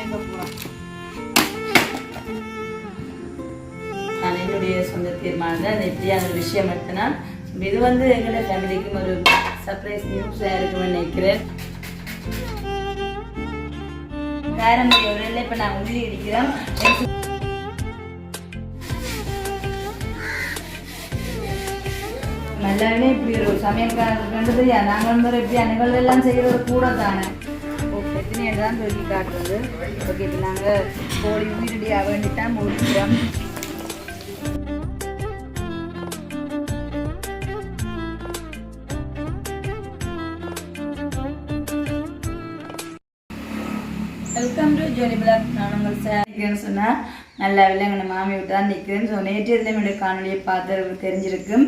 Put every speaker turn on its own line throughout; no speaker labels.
எங்க போறோம்
நான் என்னுடைய சொந்த தீர்மானம் தான் இப்படியான ஒரு விஷயம் எடுத்தனா இது வந்து எங்களோட ஃபேமிலிக்கும் ஒரு சர்ப்ரைஸ் நியூஸாக இருக்கும்னு நினைக்கிறேன். வேற ஒரு உரையில் இப்போ நான் உள்ளி அடிக்கிறேன் நல்லாவே இப்படி ஒரு சமயம் தெரியா நாங்கள் வந்து இப்படி அணுகள் எல்லாம் செய்கிறது கூட தானே. தான் சொல்லி காட்டுறது. ஓகே இப்போ நாங்கள் கோழி உயிரடியாக வேண்டித்தான் முடிக்கிறோம். வெல்கம் டு ஜோலி பிளாக் நான் உங்கள் சாரிக்கிறேன்னு சொன்னால் நல்லா இல்லை எங்கள் மாமி விட்டு தான் நிற்கிறேன் ஸோ நேற்று இருந்த என்னுடைய காணொலியை பார்த்து தெரிஞ்சிருக்கும்.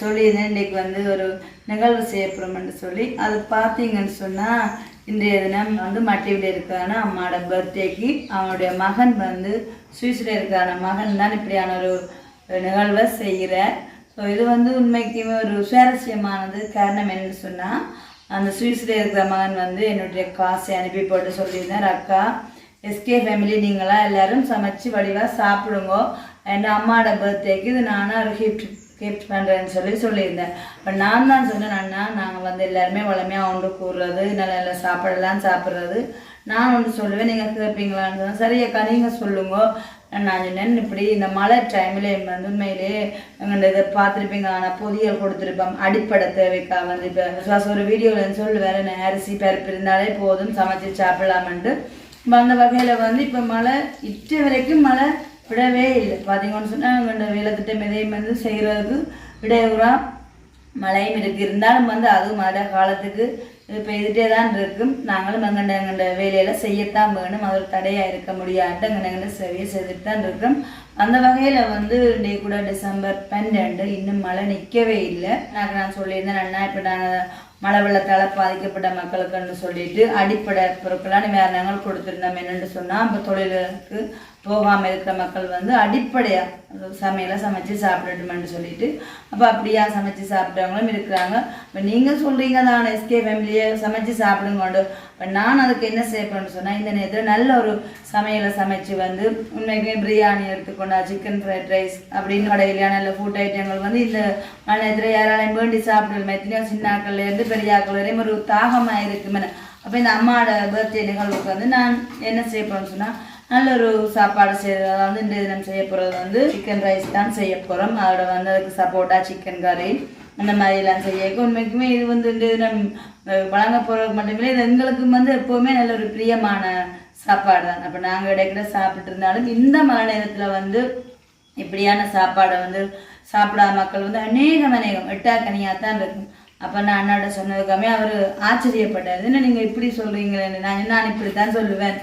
சொல்லியிருந்தேன் இன்றைக்கு வந்து ஒரு நிகழ்வு செய்யப்படும்னு சொல்லி. அது பார்த்தீங்கன்னு சொன்னால் இன்றைய தினம் வந்து மட்டிவில் இருக்கான அம்மாவோட பர்த்டேக்கு அவனுடைய மகன் வந்து சுவிஸில் இருக்கிறான. மகன் தான் இப்படியான ஒரு நிகழ்வை செய்கிறார். ஸோ இது வந்து உண்மைக்குமே ஒரு சுவாரஸ்யமானது காரணம் என்னன்னு சொன்னால் அந்த சுவிஸில் இருக்கிற மகன் வந்து என்னுடைய காசை அனுப்பி போட்டு சொல்லியிருந்தார். அக்கா எஸ்கே ஃபேமிலி நீங்களாம் எல்லோரும் சமைச்சு வடிவாக சாப்பிடுங்க. என் அம்மாவோட பர்த்டேக்கு இது நானாக ஒரு கிஃப்ட் கிஃப்ட் பண்ணுறேன்னு சொல்லி சொல்லியிருந்தேன். இப்போ நான் தான் சொன்னேன் அண்ணா நாங்கள் வந்து எல்லாருமே வளமையாக ஒன்று கூறுறது நல்ல நல்ல சாப்பாடெல்லாம் சாப்பிட்றது. நான் ஒன்று சொல்லுவேன் நீங்கள் கேட்பீங்களான்னு சொன்னேன் சரி அக்கா நீங்கள் சொல்லுங்க. நான் சொன்னேன் இப்படி இந்த மழை டைமில் வந்து உண்மையிலே எங்கள் இதை பார்த்துருப்பீங்க. ஆனால் பொதியல் கொடுத்துருப்பேன் அடிப்படை தேவைக்கா வந்து இப்போ சுவாச ஒரு வீடியோவில் சொல்லுவேன் நான் அரிசி பருப்பு இருந்தாலே போதும் சமைச்சு சாப்பிடலாமன்ட்டு. இப்போ அந்த வகையில் வந்து இப்போ மழை இட்டு வரைக்கும் மழை விடவே இல்லை. பார்த்தீங்கன்னு சொன்னால் எங்களோட வேலைத்திட்டம் எதையும் வந்து செய்கிறதுக்கு இடையூறாக மழையும் இருக்குது இருந்தாலும் வந்து அதுவும் மழை காலத்துக்கு பெய்துட்டே தான் இருக்கும் நாங்களும் எங்கண்ட எங்கண்ட வேலையெல்லாம் செய்யத்தான் வேணும். அது ஒரு தடையாக இருக்க முடியாது எங்கண்ட எங்கண்ட சரியாக செய்துட்டு தான் இருக்கோம் அந்த வகையில் வந்து டே கூட டிசம்பர் பன்னெண்டு இன்னும் மழை நிற்கவே இல்லை. நான் நான் சொல்லியிருந்தேன் அண்ணா இப்போ நாங்கள் மழை வெள்ளத்தால் பாதிக்கப்பட்ட மக்களுக்குன்னு சொல்லிட்டு அடிப்படை பொருட்களான வேறு நாங்கள் கொடுத்துருந்தோம். என்னென்னு சொன்னால் இப்போ தொழிலுக்கு போகாமல் இருக்கிற மக்கள் வந்து அடிப்படையாக சமையலை சமைச்சு சாப்பிடட்டுமென்னு சொல்லிட்டு அப்போ அப்படியா சமைச்சு சாப்பிட்டவங்களும் இருக்கிறாங்க. இப்போ நீங்கள் சொல்கிறீங்க தான் எஸ்கே ஃபேமிலியை சமைச்சு சாப்பிடுங்கோண்டு. இப்போ நான் அதுக்கு என்ன செய்யப்படுன்னு சொன்னால் இந்த நேரத்தில் நல்ல ஒரு சமையலை சமைச்சு வந்து உண்மைக்குமே பிரியாணி எடுத்துக்கொண்டா சிக்கன் ஃப்ரைட் ரைஸ் அப்படின்னு கடையிலான நல்ல ஃபுட் ஐட்டங்கள் வந்து இந்த மழை நேரத்தில் யாராலையும் வேண்டி சாப்பிடணும் எத்தனையோ சின்னாக்கள்லேருந்து பெரியாக்கள் வரையும் ஒரு தாகமாக இருக்குமே அப்போ இந்த அம்மாவோட பர்த்டே நிகழ்வுக்கு வந்து நான் என்ன செய்ய போகிறேன்னு சொன்னால் நல்ல ஒரு சாப்பாடு செய்கிறது வந்து இந்த தினம் செய்ய போகிறது வந்து சிக்கன் ரைஸ் தான் செய்ய போகிறோம் அதோட வந்து அதுக்கு சப்போட்டா சிக்கன் கறி அந்த மாதிரிலாம் செய்ய உண்மைக்குமே இது வந்து இந்த தினம் வழங்க போகிறது மட்டுமே இது எங்களுக்கு வந்து எப்போவுமே நல்ல ஒரு பிரியமான சாப்பாடு தான். அப்போ நாங்கள் இடைக்கிட சாப்பிட்டு இருந்தாலும் இந்த மழை நேரத்தில் வந்து இப்படியான சாப்பாடை வந்து சாப்பிடாத மக்கள் வந்து அநேகம் அநேகம் எட்டாக்கனியாக தான் இருக்கும். அப்போ நான் அண்ணாட்ட சொன்னதுக்காமே அவர் ஆச்சரியப்பட்டார். என்ன நீங்கள் இப்படி சொல்கிறீங்களேன்னு நான் நான் இப்படி தான் சொல்லுவேன்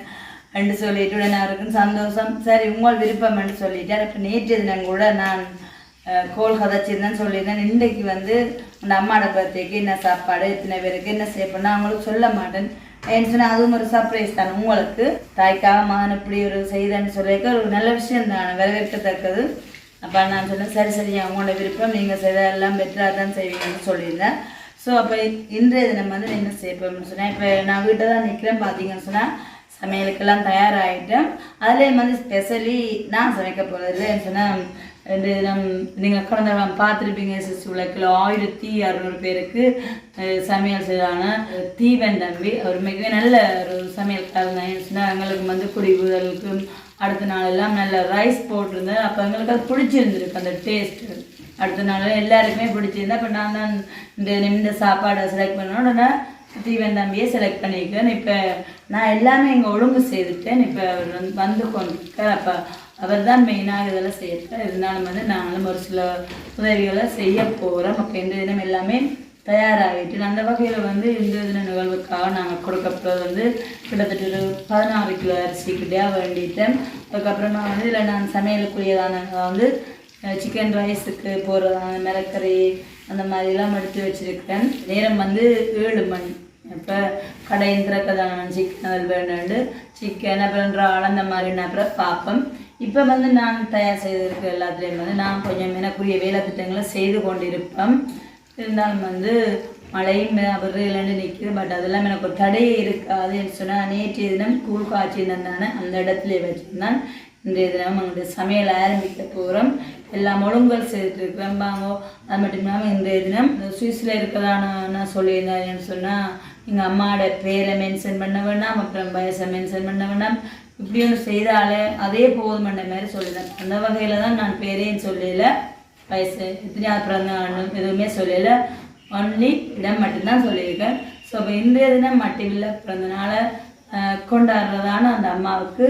என்று சொல்லிட்டு உடனே அவருக்கு சந்தோஷம். சரி உங்கள் விருப்பம்னு சொல்லிட்டார். இப்போ நேற்று தினம் கூட நான் கோல் கதைச்சிருந்தேன்னு சொல்லியிருந்தேன். இன்றைக்கு வந்து அந்த அம்மாவோட பர்த்டேக்கு என்ன சாப்பாடு எத்தனை பேருக்கு என்ன செய்யப்படணும் அவங்களுக்கு சொல்ல மாட்டேன். ஏன்னு சொன்னால் அதுவும் ஒரு சர்ப்ரைஸ் தான். உங்களுக்கு தாய்க்காக மகன் இப்படி ஒரு செய்தேன்னு சொல்லியிருக்க ஒரு நல்ல விஷயம் தான். வரவேற்கத்தக்கது. அப்போ நான் சொன்னேன் சரி சரி அவங்களோட விருப்பம் நீங்கள் செய்தெல்லாம் பெட்டராக தான் செய்வீங்கன்னு சொல்லியிருந்தேன். ஸோ அப்போ இன்றைய தினம் வந்து என்ன செய்யப்போம்னு சொன்னேன் இப்போ நான் வீட்டில் தான் நிற்கிறேன் பார்த்தீங்கன்னு சொன்னால் சமையலுக்கெல்லாம் தயாராகிட்டேன் அதில் வந்து ஸ்பெஷலி நான் சமைக்க போகிறது சொன்னால் ரெண்டு தினம் நீங்கள் கடந்த பார்த்துருப்பீங்க சிசு உலகில் ஆயிரத்தி அறநூறு பேருக்கு சமையல் செய்தான தீவன் தம்பி அவர் மிக நல்ல ஒரு சமையல்காரங்க சொன்னால் எங்களுக்கு வந்து குடிபுதலுக்கு அடுத்த நாள் எல்லாம் நல்ல ரைஸ் போட்டிருந்தேன். அப்போ எங்களுக்கு அது பிடிச்சிருந்துருக்கு அந்த டேஸ்ட்டு அடுத்த நாள் எல்லாருக்குமே பிடிச்சிருந்தேன் அப்போ நான் தான் இந்த இந்த சாப்பாடை செலக்ட் பண்ண உடனே தீவன் தம்பியை செலக்ட் பண்ணியிருக்கேன். இப்போ நான் எல்லாமே இங்கே ஒழுங்கு செய்துட்டேன். இப்போ அவர் வந்து வந்து கொண்டிருக்கார். அப்போ அவர் தான் மெயினாக இதெல்லாம் செய்யறார் இருந்தாலும் வந்து நாங்களும் ஒரு சில உதவிகளை செய்ய போகிறோம் அப்போ இந்த தினம் எல்லாமே தயாராகிட்டு அந்த வகையில் வந்து இந்த தின நிகழ்வுக்காக நாங்கள் கொடுக்கப்படுறது வந்து கிட்டத்தட்ட ஒரு பதினாறு கிலோ அரிசி கிட்டே வேண்டிட்டேன். அதுக்கப்புறமா வந்து இதில் நான் சமையலுக்குரியதான வந்து சிக்கன் ரைஸுக்கு போகிறதான மிளக்கறி அந்த மாதிரிலாம் எடுத்து வச்சுருக்கேன் நேரம் வந்து ஏழு மணி. இப்போ கடையின் திறக்கதான சிக்கன் அது வேணுண்டு சிக்கன் அப்புறம் இறால் அந்த மாதிரினா அப்புறம் பார்ப்போம் இப்போ வந்து நான் தயார் செய்திருக்க எல்லாத்துலேயும் வந்து நான் கொஞ்சம் எனக்குரிய வேலை திட்டங்களை செய்து கொண்டிருப்பேன். இருந்தாலும் வந்து மழையும் அவர்களு நிற்குது. பட் அதெல்லாம் எனக்கு ஒரு தடையே இருக்காதுன்னு சொன்னால் நேற்றைய தினம் கூழ் காய்ச்சி தானே அந்த இடத்துல வச்சுருந்தான். இன்றைய தினம் எங்களுடைய சமையல் ஆரம்பிக்க போகிறோம். எல்லாம் ஒழுங்கல் செய்துட்டு இருக்கிறோம் வாங்கோ அது மட்டும் இல்லாமல் இன்றைய தினம் சுவிஸில் இருக்கலான்னு நான் சொன்னால் எங்கள் அம்மாவோட பேரை மென்ஷன் பண்ண வேண்டாம் அப்புறம் வயசை மென்ஷன் பண்ண வேண்டாம். இப்படி ஒன்று செய்தாலே அதே போதுமன்ற மாதிரி சொல்லிடுறேன் அந்த வகையில் தான் நான் பேரையும் சொல்லலை. வயசு எத்தனையாவது பிறந்த நாளும் எதுவுமே சொல்லலை ஒன்லி இடம் மட்டும்தான் சொல்லியிருக்கேன் ஸோ இப்போ இன்றைய தினம் மட்டுமில்லை பிறந்தநாளை கொண்டாடுறதான அந்த அம்மாவுக்கு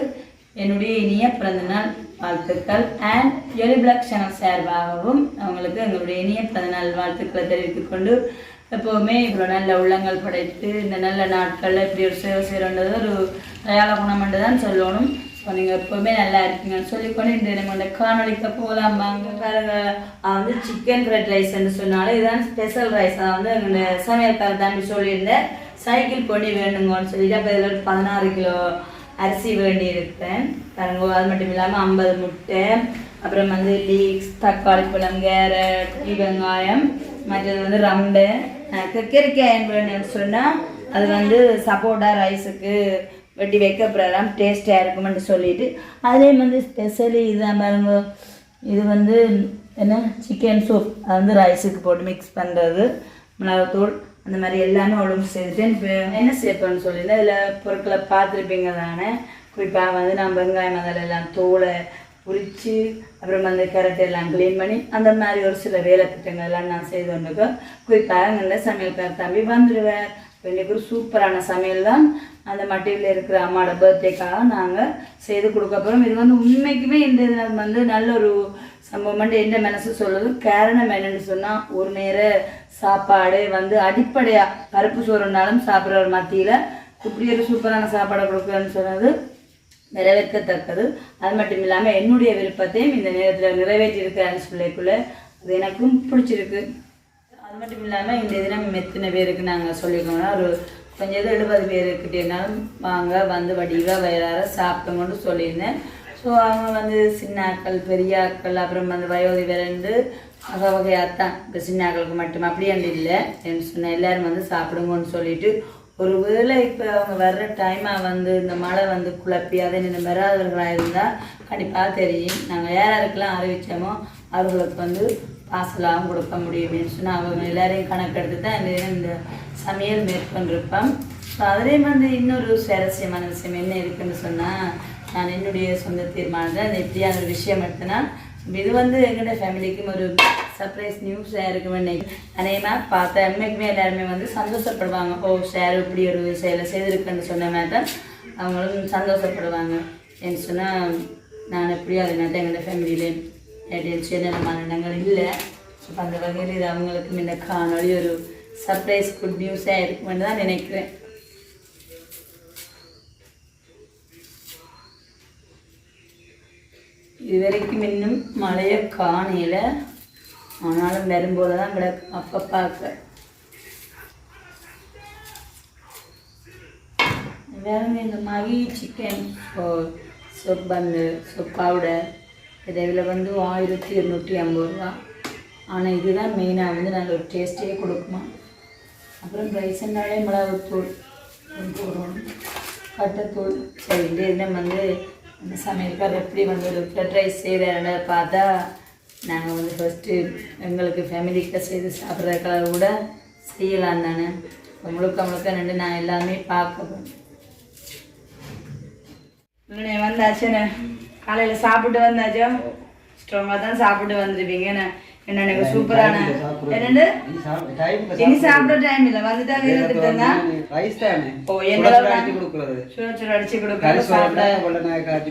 என்னுடைய இனிய பிறந்தநாள் வாழ்த்துக்கள் அண்ட் எலி பிளாக் சேனல் சார்பாகவும் அவங்களுக்கு எங்களுடைய இனிய பிறந்தநாள் வாழ்த்துக்களை தெரிவித்துக் கொண்டு எப்போவுமே இவ்வளோ நல்ல உள்ளங்கள் படைத்து இந்த நல்ல நாட்களில் இப்படி ஒரு சேவை செய்கிறன்றது ஒரு தயால என்று தான் சொல்லணும் நீங்கள் எப்போவுமே நல்லா இருக்கீங்கன்னு சொல்லிக்கொண்டு கொண்டு நம்ம இந்த காணொலிக்கு போகலாம்? வாங்க பாருங்க. வந்து சிக்கன் ஃப்ரைட் ரைஸ்ன்னு சொன்னாலும் இதுதான் ஸ்பெஷல் ரைஸ் நான் வந்து எங்களோட சமையல்கார தாண்டி சொல்லியிருந்தேன். சைக்கிள் பொடி வேணுங்கன்னு சொல்லிட்டு அப்போ இதில் ஒரு பதினாறு கிலோ அரிசி வேண்டி இருக்கேன் பாருங்க அது மட்டும் இல்லாமல் ஐம்பது முட்டை அப்புறம் வந்து லீக்ஸ் தக்காளி பழம் கேரட் இ வெங்காயம் மற்றது வந்து ரம்பு கக்கரிக்காய் வேணும்னு சொன்னால் அது வந்து சப்போட்டா ரைஸுக்கு வெட்டி வைக்க போகிறலாம் டேஸ்ட்டாக இருக்குமென்று சொல்லிட்டு அதே வந்து ஸ்பெஷலி இதுதான் பாருங்க. இது வந்து என்ன? சிக்கன் சூப் அது வந்து ரைஸுக்கு போட்டு மிக்ஸ் பண்ணுறது மிளகாத்தூள் அந்த மாதிரி எல்லாமே ஒழுங்கு செஞ்சுட்டு என்ன சேர்ப்பேன்னு சொல்லியிருந்தேன் இதில் பொருட்களை பார்த்துருப்பீங்க தானே. குறிப்பாக வந்து நான் வெங்காயம் அதில் எல்லாம் தோலை உரித்து அப்புறம் அந்த கரட்டை எல்லாம் க்ளீன் பண்ணி அந்த மாதிரி ஒரு சில வேலை திட்டங்கள் எல்லாம் நான் செய்து கொண்டிருக்கேன். குறிப்பாக நல்ல சமையல்கார தம்பி வந்துடுவேன் இன்றைக்கு ஒரு சூப்பரான சமையல் தான். அந்த மட்டியில் இருக்கிற அம்மாவோட பர்த்டேக்காக நாங்கள் செய்து கொடுக்க போகிறோம் இது வந்து உண்மைக்குமே இந்த வந்து நல்ல ஒரு சம்பவம் எந்த மனசு சொல்லுது காரணம் என்னன்னு சொன்னால் ஒரு நேர சாப்பாடு வந்து அடிப்படையாக பருப்பு சோறுனாலும் சாப்பிட்ற ஒரு மத்தியில் இப்படி ஒரு சூப்பரான சாப்பாடை கொடுக்குறேன்னு சொன்னது நிறைவேற்றத்தக்கது அது மட்டும் இல்லாமல் என்னுடைய விருப்பத்தையும் இந்த நேரத்தில் நிறைவேற்றியிருக்கிறேன்னு சொல்லிக்குள்ளே அது எனக்கும் பிடிச்சிருக்கு. அது மட்டும் இல்லாமல் இந்த தினம் எத்தனை பேருக்கு நாங்கள் சொல்லியிருக்கோம்னா ஒரு கொஞ்சம் எழுபது பேருக்கிட்டேனாலும் வாங்க வந்து வடிவாக வயிறார சாப்பிட்டோம்னு சொல்லியிருந்தேன். ஸோ அவங்க வந்து சின்னாக்கள் பெரியாக்கள் அப்புறம் வந்து வயோதி விரண்டு வகை வகையாக தான் இப்போ சின்னாக்களுக்கு மட்டும் அப்படியாண்டு இல்லை. என்று சொன்ன எல்லோரும் வந்து சாப்பிடுங்கன்னு சொல்லிட்டு. ஒருவேளை இப்போ அவங்க வர்ற டைமாக வந்து இந்த மழை வந்து குழப்பி அதை நின்று வராதவர்களாக இருந்தால் கண்டிப்பாக தெரியும். நாங்கள் யார் யாருக்கெல்லாம் அறிவித்தோமோ அவர்களுக்கு வந்து பார்சலாகவும் கொடுக்க முடியும்னு சொன்னால் அவங்க எல்லாரையும் கணக்கெடுத்து தான் இந்த சமையல் மேற்கொண்டிருப்போம் ஸோ அதிலே வந்து இன்னொரு சுவாரஸ்யமான விஷயம் என்ன இருக்குன்னு சொன்னால் நான் என்னுடைய சொந்த தீர்மானத்தை அந்த இப்படியான ஒரு விஷயம் எடுத்தேன்னா இது வந்து எங்களோட ஃபேமிலிக்கும் ஒரு சர்ப்ரைஸ் நியூஸாக இருக்குமே அநேகமாக பார்த்த அம்மைக்குமே எல்லாருமே வந்து சந்தோஷப்படுவாங்க. ஓ ஷேர் இப்படி ஒரு செயலை செய்திருக்குன்னு சொன்ன மாதிரி தான் அவங்களும் சந்தோஷப்படுவாங்க. என்று சொன்னால் நான் எப்படியோ அது மாதிரி எங்களோட ஃபேமிலியிலே சுயநலமான எண்ணங்கள் இல்லை அப்போ அந்த வகையில் இது அவங்களுக்கு இந்த காணொலி ஒரு சர்ப்ரைஸ் குட் நியூஸாக இருக்குமென்னு தான் நினைக்கிறேன் இது வரைக்கும் இன்னும் மழையை காணையில் ஆனாலும் வரும்போது தான் கிடக்கு அப்போ பார்க்க வேற இந்த மகி சிக்கன் சோப் பந்து சோப் பவுடர் இதில் வந்து ஆயிரத்தி இருநூற்றி ஐம்பது ரூபா. ஆனால் இதுதான் மெயினாக வந்து நல்ல ஒரு டேஸ்ட்டே கொடுக்குமா அப்புறம் ரைசன்னாலே மிளகுத்தூள் போடணும் கட்டத்தூள். சரி இந்த இதில் வந்து அந்த சமையல்கார் எப்படி வந்து ஒரு ஃப்ரெட் ரைஸ் செய்கிறாரு பார்த்தா நாங்கள் வந்து ஃபஸ்ட்டு எங்களுக்கு ஃபேமிலிக்கு செய்து சாப்பிட்றதுக்காக கூட செய்யலாம் தானே. முழுக்க முழுக்க நின்று நான் எல்லாமே பார்க்கணும் வந்தாச்சுன்னு காலையில் சாப்பிட்டு வந்தாச்சோ? ஸ்ட்ராங்காக தான் சாப்பிட்டு வந்துருப்பீங்க. என்ன? எனக்கு சூப்பரான என்னண்டு இனி சாப்பிட டைம் இல்லை. வந்துட்டாங்க இருந்துட்டேன்னா?
ரைஸ் தானே
ஓ
சுட
என்ன
அடிச்சு கொடுக்குறது.
சுட சுட அடிச்சு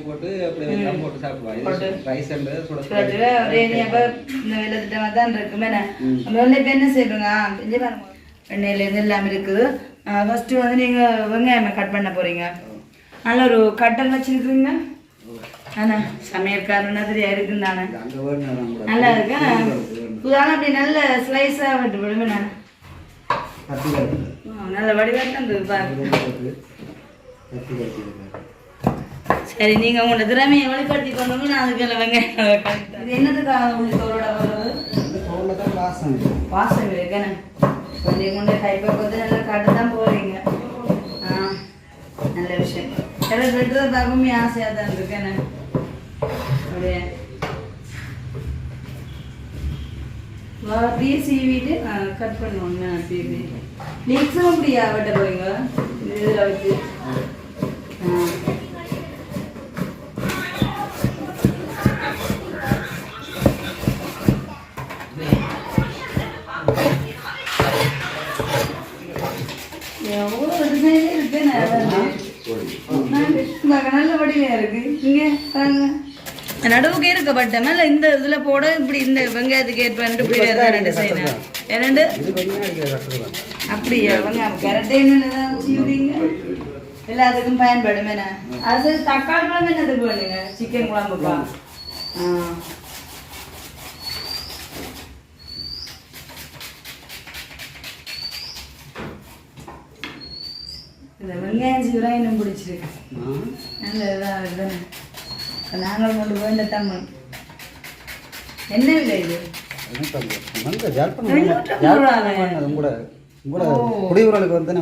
போட்டு அப்படி வெள்ளம் போட்டு சாப்பிடுவாங்க
போட்டு.
இது ரைஸ் என்பது சுட
சுட சுட ஒரே நீ அப்போ இந்த வெள்ளத்திட்டமாக தான் இருக்குமே. நம்ம வெள்ளை இப்போ என்ன செய்யணுங்க இங்கே பாருங்க. வெண்ணெயிலேருந்து எல்லாம் இருக்குது. ஃபஸ்ட்டு வந்து நீங்கள் வெங்காயம் கட் பண்ண போகிறீங்க நல்ல ஒரு கட்டல் வச்சுருக்குறீங்க ஆனா சமையல்காரனா தெரியா இருக்குன்னு நல்லா இருக்கா? புதான அப்படி நல்ல ஸ்லைஸாக விட்டு
கத்தி கட்டி
நல்ல
கட்டி
சரி நீங்கள் உங்களோட திறமையை வெளிப்படுத்தி கொண்டு நான் அதுக்கு வெங்காயம் இது என்னதுக்காக உங்களுக்கு தோலோட வருது
வாசம்
இருக்குன்னு கொஞ்சம் கொண்டு கைப்பக்கத்தை நல்லா காட்ட தான் போகிறீங்க ஆ நல்ல விஷயம். வெட்டுறதை பார்க்கவே ஆசையாக தான் இருக்கு என்ன? அப்படியே அப்படியே சீவிட்டு கட் பண்ணுவாங்க அப்படியே லீக்ஸும் அப்படியா வெட்ட போறீங்க இதில் வச்சு இருக்கு இங்க பாருங்க நடுவுக்கு இருக்க பட்டம் இல்ல இந்த இதுல போட இப்படி இந்த வெங்காயத்துக்கு ஏற்ப இப்படி
பார்த்தீங்கன்னா இது கட்டுறது
அப்படியா? வெங்காயம் சீவுறீங்க எல்லாத்துக்கும் பயன்படும் என்ன? அது தக்காளி குழம்பு என்னதுக்கு வேணுங்க சிக்கன் குழம்புக்கா ஆ. இந்த வெங்காயம் சீவரா இன்னும் பிடிச்சிருக்கு. நல்ல இதாக இருக்குதானே? நாங்கள் கொண்டு போய் இந்த தமிழ். என்ன விலை இது.
குடியுறவுக்கு வந்து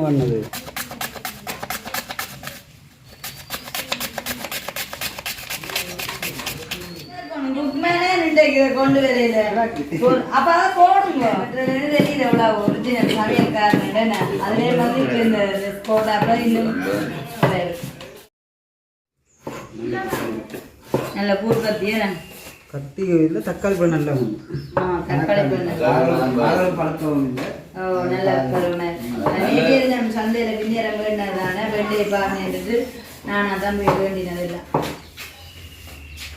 இதை கொண்டு வரையில. அப்ப அதை போடுங்க. தெரியுது எவ்வளவு ஒரிஜினல் சமையல்காரன் என்ன அதுலயே வந்து இந்த அப்புறம் இன்னும் நல்ல பூர்வத்தி
கத்தி இல்லை தக்காளி பழம் நல்லா
தக்காளி
ஆதரவு பழக்கம் இல்லை.
ஓ நல்ல நம்ம சந்தையில் பின்னேறம் வேண்டினதானே வெண்டையை பாருன்னு நான் அதான் போய் வேண்டினதில்லை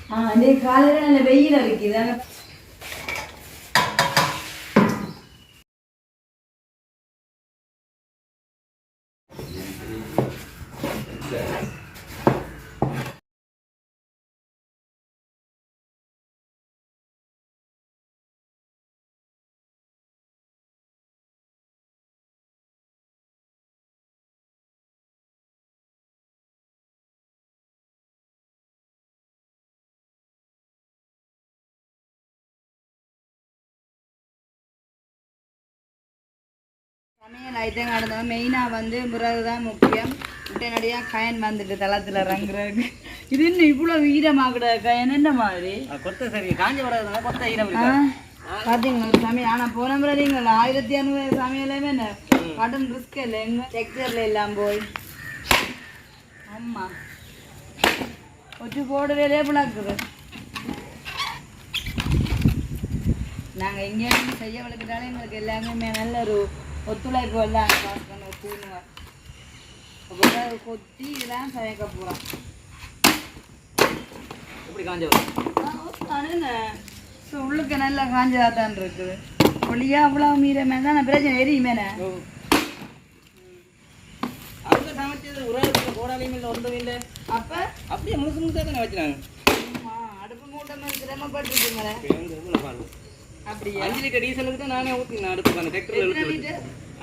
ஆ இன்னைக்கு காலையில் நல்ல வெயில் இருக்குதாங்க சமையல் ஐட்டம் நடந்தோம் மெயினாக வந்து பிறகு தான் முக்கியம். உடனடியாக கயன் வந்துட்டு தளத்தில் இறங்குறதுக்கு. இது என்ன இவ்வளோ வீரமாகட கயன்? என்ன மாதிரி?
கொத்த சரி காஞ்சி வராதுனால கொத்த ஈரம்
பார்த்தீங்களா சமையல் ஆனால் போன முறை நீங்கள் ஆயிரத்தி இரநூறு சமையலுமே என்ன? கடன் ரிஸ்க் இல்லை எங்க? டெக்ஸ்டரில் எல்லாம் போய். ஆமாம் ஒச்சு போடுறதே பிளாக்குது. நாங்கள் எங்கேயும் செய்ய வளர்க்கிட்டாலே எங்களுக்கு எல்லாமே நல்ல ஒரு ஒத்துழைப்பு எல்லாம் தூணுவேன் அப்புறம் கொத்தி இதெல்லாம் சமைக்க போகிறோம்
எப்படி காஞ்சி
உள்ளுக்கு நல்லா காஞ்சதா தான் இருக்குது. ஒளியா அவ்வளோ மீறமே தான் பிரச்சனை எரியுமேனே
அவங்க சமைச்சது உரம் கோடாலையும் இல்லை ஒன்றும் இல்லை.
அப்போ?
அப்படியே முழுசு முழுசாக தானே வச்சுனாங்க.
அடுப்பு மூட்டை மாதிரி சிரமப்பட்டுருக்குங்களே. அப்படியா?
அஞ்சு லிட்டர் டீசலுக்கு தான் நானே ஊற்றினேன் அடுப்பு அந்த டிராக்டரில் இழுத்து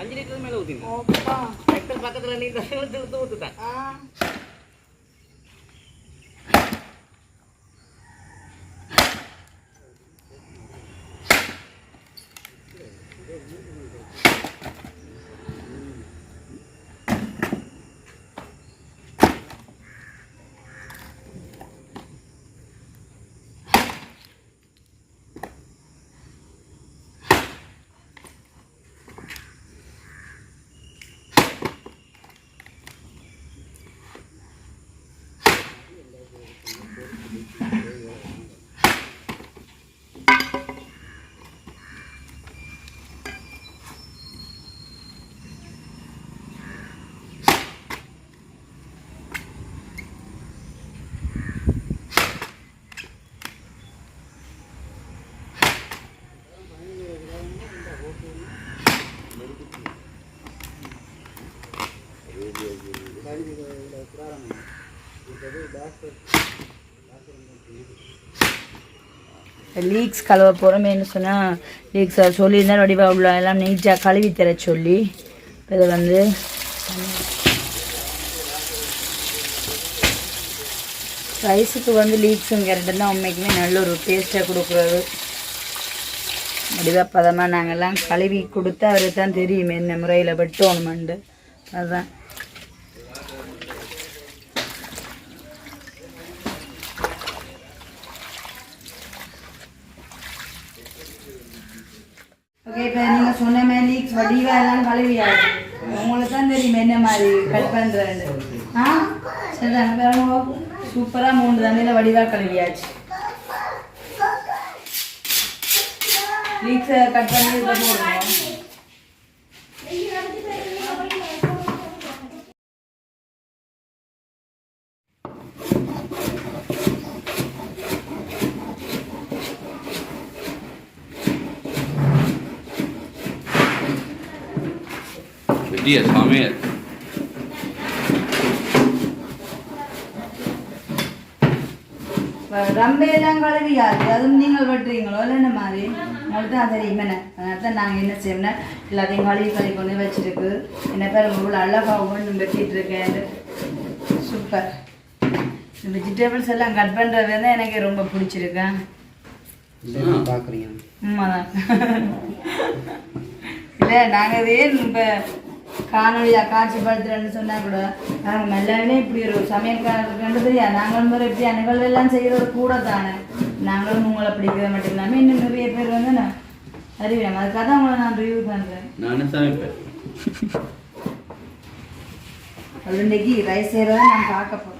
அஞ்சு லிட்டர் மேலே ஊற்றினேன் டிராக்டர் பக்கத்தில் நீ இழுத்து இழுத்து ஊற்றுட்டேன்
லீக்ஸ் கழுவ போகிறோமேன்னு சொன்னால் லீக்ஸ் சொல்லியிருந்தேன் வடிவா உள்ள எல்லாம் நீட்டாக கழுவி தர சொல்லி இதை வந்து ரைஸுக்கு வந்து லீக்ஸும் கேரட்டும் தான் உண்மைக்குமே நல்ல ஒரு டேஸ்ட்டாக கொடுக்குறது. வடிவப்பதமாக நாங்கள்லாம் கழுவி கொடுத்தா அவருக்கு தான் தெரியும் என்ன முறையில் வெட்டணுமெண்டு அதுதான் இப்போ நீங்கள் சொன்ன மாதிரி வடிவாக எல்லாம் கழுவியாது உங்களுக்கு தான் தெரியும் என்ன மாதிரி கட் பண்ணுறேன்னு ஆ? சரி தாங்க சூப்பராக மூணு தண்ணியில் வடிவாக கழுவியாச்சு. லீக்ஸை கட் பண்ணி போடுவோம்.
வெட்டியா சாமியார்
ரம்பையெல்லாம் கழுவியாது அதுவும் நீங்கள் வெட்டுறீங்களோ இல்லை என்ன மாதிரி? உங்களுக்கு தான் தெரியும். என்ன? அதனால தான் நாங்கள் என்ன செய்யணும்னா எல்லாத்தையும் கழுவி கழுவி கொண்டு வச்சிருக்கு. என்ன பேர்? இவ்வளோ அழகாக வெட்டிட்டு இருக்கேன். சூப்பர் வெஜிடபிள்ஸ் எல்லாம் கட் பண்ணுறது தான் எனக்கு ரொம்ப பிடிச்சிருக்கேன்
பார்க்குறீங்க.
உண்மைதான். இல்லை நாங்கள் ஏன் இப்போ காணொலியாக காட்சிப்படுத்துறேன்னு சொன்னால் கூட நாங்கள் மெல்லவே இப்படி ஒரு சமையல்காரர் கண்டு தெரியா நாங்களும் ஒரு இப்படி நிகழ்வு எல்லாம் செய்கிறது கூட தானே நாங்களும் உங்களை பிடிக்கிற மட்டும் இல்லாமல் இன்னும் நிறைய பேர் வந்து நான் அறிவேன் அதுக்காக தான் உங்களை நான் ரிவ்யூ பண்ணுறேன்
நானும் சமைப்பேன்
இன்னைக்கு ரைஸ் செய்கிறத நான் பார்க்க போகிறேன்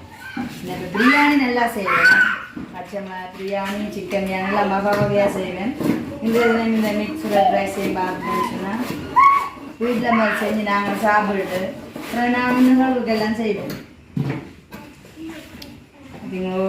எனக்கு பிரியாணி நல்லா செய்வேன். பச்சை பிரியாணி சிக்கன் எல்லாம் வகை வகையாக செய்வேன். இந்த இந்த மிக்ஸ்டு ரைஸ் செய்ய சொன்னால் வீட்டில் மாதிரி செஞ்சு நாங்கள் சாப்பிட்டு அப்புறம் நான் நிகழ்வுக்கு எல்லாம் அப்படிங்களோ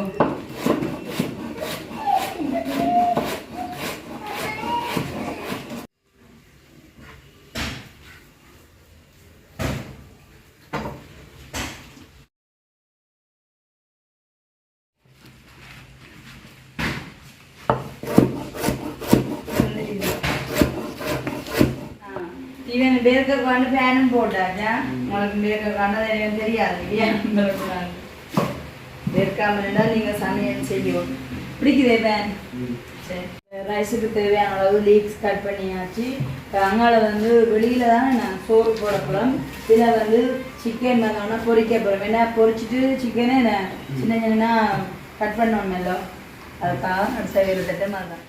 வந்து ஃபேனும் போட்டாச்சா உங்களுக்கு பேருக்கு கண்டது எனக்கு தெரியாது இல்லையா இருந்தால் நீங்கள் சமையல் செய்யும் பிடிக்குதே ஃபேன் சரி ரைஸுக்கு தேவையான அளவு லீக்ஸ் கட் பண்ணியாச்சு அங்கால வந்து வெளியில தான் நான் சோறு போட போகிறோம் இதில் வந்து சிக்கன் வந்தோன்னா பொரிக்க போகிறோம் ஏன்னா பொரிச்சிட்டு சிக்கனை நான் சின்ன சின்ன கட் பண்ணணும் மெல்ல அதுக்காக அடுத்த வேறு திட்டமாக தான்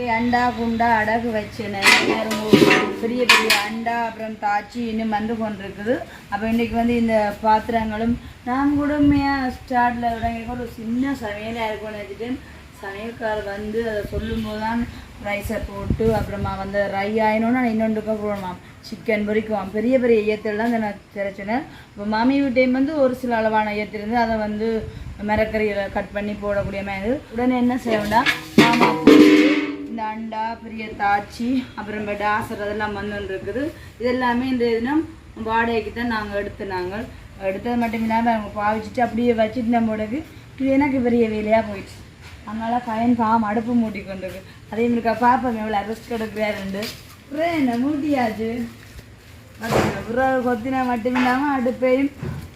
ஓகே அண்டா குண்டா அடகு வச்சேன் பெரிய பெரிய அண்டா அப்புறம் தாச்சி இன்னும் வந்து கொண்டிருக்குது. அப்போ இன்றைக்கி வந்து இந்த பாத்திரங்களும் நான் கூட ஸ்டார்டில் தொடங்கி ஒரு சின்ன சமையலாக இருக்கும்னு வச்சுட்டேன் சமையல்கார் வந்து அதை சொல்லும்போது தான் ரைஸை போட்டு அப்புறமா வந்து ரை ஆயினோன்னு நான் இன்னொன்றுக்க போடணும் சிக்கன் பொரிக்குவான் பெரிய பெரிய ஈயத்தெல்லாம் இந்த நான் திரைச்சினேன் இப்போ மாமி வீட்டையும் வந்து ஒரு சில அளவான ஈயத்திலிருந்து அதை வந்து மிரக்கறியில் கட் பண்ணி போடக்கூடிய மாதிரி. உடனே என்ன செய்ய வேண்டாம்? மாமா இந்த அண்டா பெரிய தாச்சி அப்புறம் டாசர் அதெல்லாம் வந்துருக்குது இதெல்லாமே இந்த தினம் வாடகைக்கு தான் நாங்கள் எடுத்து நாங்கள் எடுத்தது மட்டும் இல்லாமல் அவங்க பாவிச்சிட்டு அப்படியே வச்சுட்டு நம்மளுக்கு இது எனக்கு பெரிய வேலையாக போயிடுச்சு. அதனால் பையன் பாவம் அடுப்பு மூட்டி கொண்டிருக்கு. அதே மாதிரி பாப்பா எவ்வளோ ரிஸ்க் எடுக்கிறாருண்டு. அப்புறம் என்ன மூட்டியாச்சு? அப்புறம் கொத்தினா மட்டும் இல்லாமல் அடுப்பையும்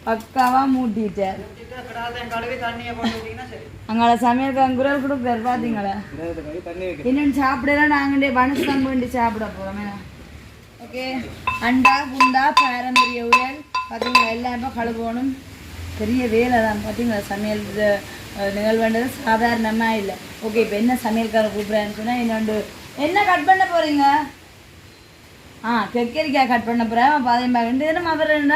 பக்காவாக மூட்டிட்டேன்.
கழுவி தண்ணியை போட்டு விட்டீங்கன்னா சரி.
குரல் கொடுக்குறாரு பார்த்தீங்களா
தண்ணி வைக்க
இன்னும் சாப்பிடலாம் நாங்கள் வனஸ்தான் வேண்டி சாப்பிட போகிறோம் ஓகே. அண்டா குண்டா பாரம்பரிய உரல். பார்த்தீங்களா எல்லாமே கழுவணும். பெரிய வேலை தான். பார்த்தீங்களா சமையல் நிகழ்வுன்றது சாதாரணமாக இல்லை. ஓகே இப்போ என்ன சமையல்காரர் கூப்பிட்றேன்னு சொன்னால் இன்னொன்று என்ன கட் பண்ண போகிறீங்க ஆ கெக்கரிக்காய் கட் பண்ண அதே மாதிரி ரெண்டு தினம் அவர் என்ன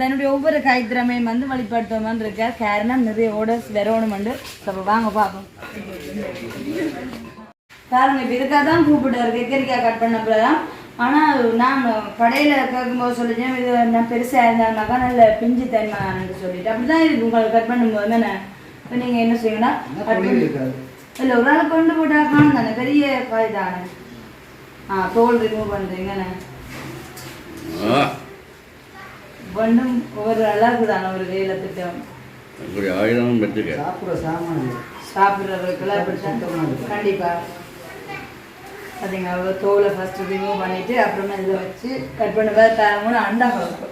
தன்னுடைய ஒவ்வொரு கைத்திறமையும் வந்து வெளிப்படுத்துவோம்னு இருக்கார் காரணம் நிறைய ஓடர்ஸ் வரணுமெண்டு அப்போ வாங்க பார்ப்போம். பாருங்க இப்போ இதுக்காக தான் கூப்பிட்டாரு. கெக்கரிக்காய் கட் பண்ண போகிறதான் ஆனால் நான் கடையில் கேட்கும்போது சொல்லிச்சேன் இது நான் பெருசாக இருந்தாங்கனாக்கா நல்ல பிஞ்சு தன்மைன்னு சொல்லிட்டு. அப்படி தான் இருக்கு. உங்களுக்கு கட் பண்ணும்போது தானே. இப்போ நீங்கள் என்ன செய்யணும்னா இல்லை ஒரு ஆள் கொண்டு போட்டா காணும் தானே. பெரிய காய் தானே. ஆ தோல் ரிமூவ் பண்ணுறீங்கண்ணே ஒன்றும் ஒரு அளவுக்கு தானே ஒரு வேலை திட்டம்
இப்படி ஆயுதமும் பெற்றுக்க
சாப்பிட்ற சாமான் இல்லை.
சாப்பிட்றதுக்குலாம் அப்படித்தான் கண்டிப்பாக அவ்வளோ தோலை ஃபஸ்ட்டு ரிமூவ் பண்ணிவிட்டு அப்புறமா இதை வச்சு கட் பண்ண. வேறு தரமுன்னு அண்டா கலக்கும்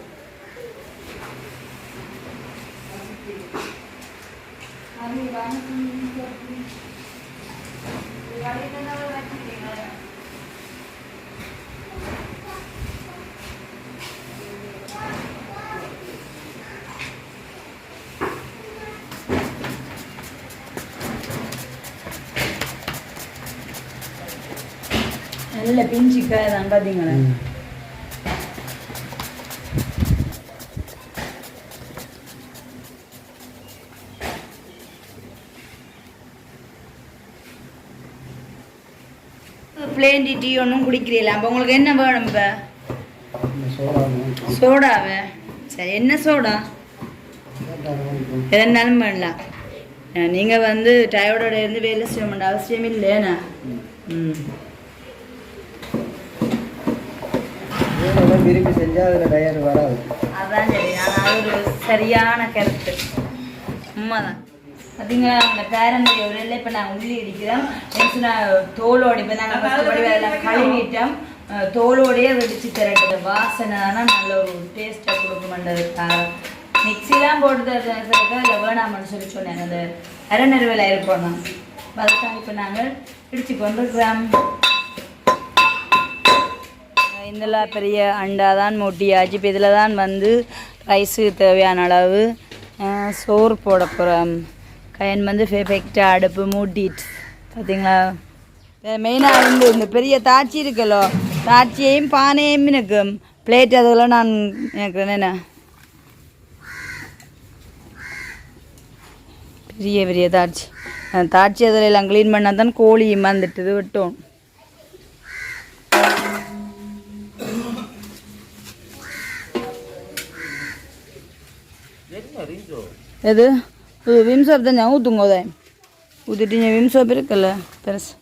நல்ல பிஞ்சு காய் தான் பார்த்தீங்களா பிளேன் டீ ஒன்றும் குடிக்கிறீங்களா? அப்போ உங்களுக்கு என்ன வேணும் இப்போ. சோடாவே? சரி என்ன சோடா. எதனாலும் பண்ணலாம் நீங்கள் வந்து டயர்டோட இருந்து வேலை செய்ய வேண்டிய அவசியம் இல்லைண்ணா ம்.
வேலை விரும்பி செஞ்சால் அதில் டயர் வராது.
அதான் சரி. ஆனால் ஒரு சரியான கருத்து. உண்மைதான். பார்த்தீங்களா அந்த பேரம்பரிய ஒரு இல்லை இப்போ நான் உள்ளி அடிக்கிறோம் நான் தோலோடு இப்போ நாங்கள் கஷ்டப்படி வேலை கழுவிட்டோம். தோலோடையே வெடிச்சு திரட்டுது. வாசனை தானே நல்ல ஒரு டேஸ்ட்டை கொடுக்குமென்றது மிக்சிலாம் போட்டு தரதுக்கு இல்லை வேணாமன்னு சொல்லி சொன்னாங்க அந்த அரைநறுவில் இருப்போம் நான் அதுதான் இப்போ நாங்கள் இடிச்சு கொண்டு கிராம் இதில் பெரிய அண்டா தான் மூட்டியாச்சு. இப்போ இதில் தான் வந்து ரைஸுக்கு தேவையான அளவு சோறு போட போகிறோம் கயன் வந்து பெர்ஃபெக்டாக அடுப்பு மூட்டிட்டு பார்த்தீங்களா மெயினாக வந்து இந்த பெரிய தாட்சி இருக்குல்லோ தாட்சியையும் பானையும் எனக்கு பிளேட் அதெல்லாம் நான் எனக்கு என்ன? பெரிய பெரிய தாட்சி. தாட்சி அதில் எல்லாம் க்ளீன் பண்ணால் தான் கோழியும் வந்துட்டு விட்டோம். எது இது விம் சோப் தான் ஊற்றுங்க ஊற்றுங்கோதே ஊற்றிட்டீங்க விம் சோப் இருக்குல்ல பெருசு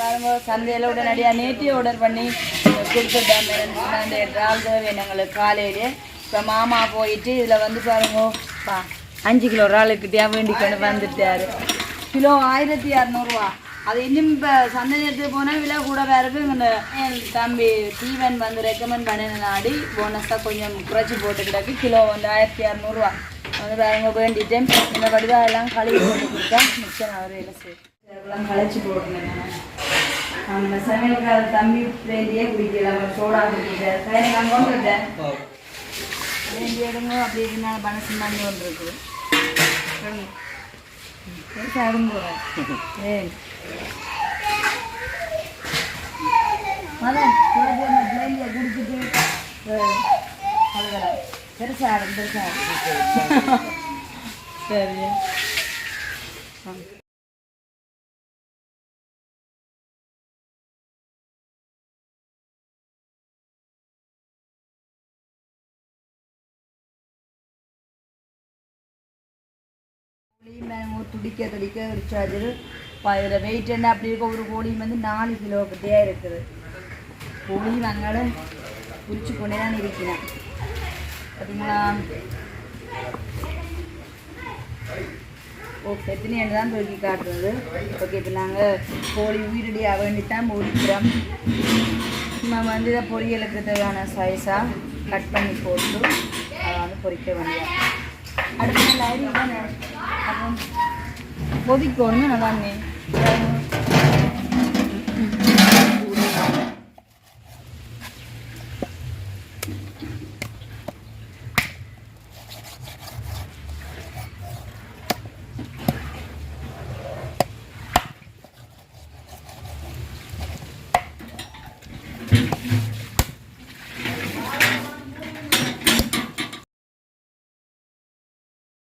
பாருங்க சந்தையில் உடனடியாக நேட்டி ஆர்டர் பண்ணி கொடுத்துட்டேன் அந்த இறால் வேணும் எங்களுக்கு இப்போ மாமா போயிட்டு இதில் வந்து பாருங்க பா அஞ்சு கிலோ இறாலுக்கிட்டே வேண்டிக்கொண்டு வந்துட்டாரு. கிலோ ஆயிரத்தி இரநூறுவா அது இன்னும் இப்போ சந்தை நேரத்துக்கு போனால் விலை கூட வேறு என் தம்பி தீவன் வந்து ரெக்கமெண்ட் பண்ணின நாடி போனஸாக கொஞ்சம் குறைச்சி போட்டு கிடக்கு. கிலோ வந்து ஆயிரத்தி இரநூறுவா வந்து பாருங்க வேண்டிட்டேன் இந்த வடிவா எல்லாம் கழுவி போட்டு கொடுத்தா மிச்சம் அவர் வேலை செய்யும் எல்லாம் கழிச்சு போட்டுருந்தேன் நம்ம சமையல்கார தம்பி வேண்டியே குடிக்கலாம் சோடா குடிக்கிறேன் சரி நான் கொண்டு விட்டேன் வேண்டிய இடங்க அப்படி இருந்தாலும் மனசு மண்ணு ஒன்று இருக்குது. எடுங்க. எடுங்க ஏ மதன் பிள்ளைங்க குடிச்சிட்டு. அழுகிறேன் பெருசா ஆடும் பெருசா துடிக்க துடிக்க ஒரு சார்ஜர் இதில் வெயிட் என்ன அப்படி இருக்க ஒரு கோழியும் வந்து நாலு கிலோ கிட்டே இருக்குது. கோழியும் அங்காட குறிச்சு கொண்டே தான் இருக்கிறேன் பார்த்தீங்களா ஓகே எத்தனை தான் தூக்கி காட்டுறது. ஓகே இப்போ நாங்கள் கோழி உயிரடியாக வேண்டித்தான் முடிக்கிறோம். நம்ம வந்து இதை பொரியலுக்கு தேவையான சைஸாக கட் பண்ணி போட்டு அதை வந்து பொரிக்க வேண்டியது அடுத்த லைரி தானே அப்புறம் கொதிக்கணும் நல்லா